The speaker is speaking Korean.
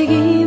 책임